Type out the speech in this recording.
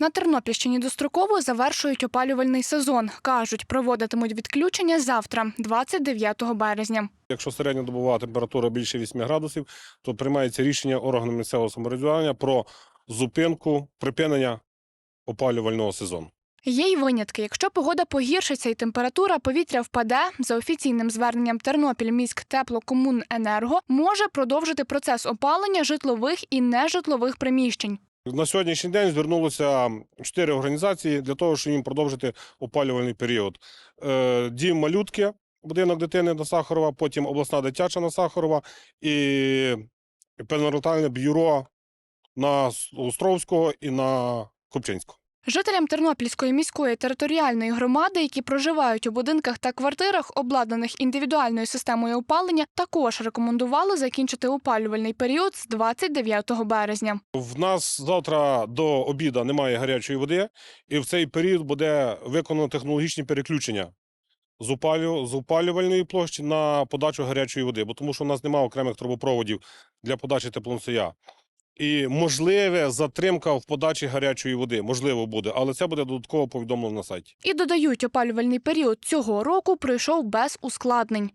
На Тернопільщині достроково завершують опалювальний сезон. Кажуть, проводитимуть відключення завтра, 29 березня. Якщо середньодобова температура більше 8 градусів, то приймається рішення органом місцевого самоврядування про зупинку припинення опалювального сезону. Є й винятки. Якщо погода погіршиться і температура повітря впаде, за офіційним зверненням Тернопіль міськ теплокомуненерго може продовжити процес опалення житлових і нежитлових приміщень. На сьогоднішній день звернулося чотири організації для того, щоб їм продовжити опалювальний період. Е, Дім малютки, будинок дитини на Сахарова, потім обласна дитяча на Сахарова і перинатальне бюро на Островського і на Купчинського. Жителям Тернопільської міської територіальної громади, які проживають у будинках та квартирах, обладнаних індивідуальною системою опалення, також рекомендували закінчити опалювальний період з 29 березня. В нас завтра до обіду немає гарячої води, і в цей період буде виконано технологічні переключення з, опалю, з опалювальної площі на подачу гарячої води, бо тому що в нас немає окремих трубопроводів для подачі теплоносія. І можливе затримка в подачі гарячої води, можливо, буде, але це буде додатково повідомлено на сайті. І додають, опалювальний період цього року пройшов без ускладнень.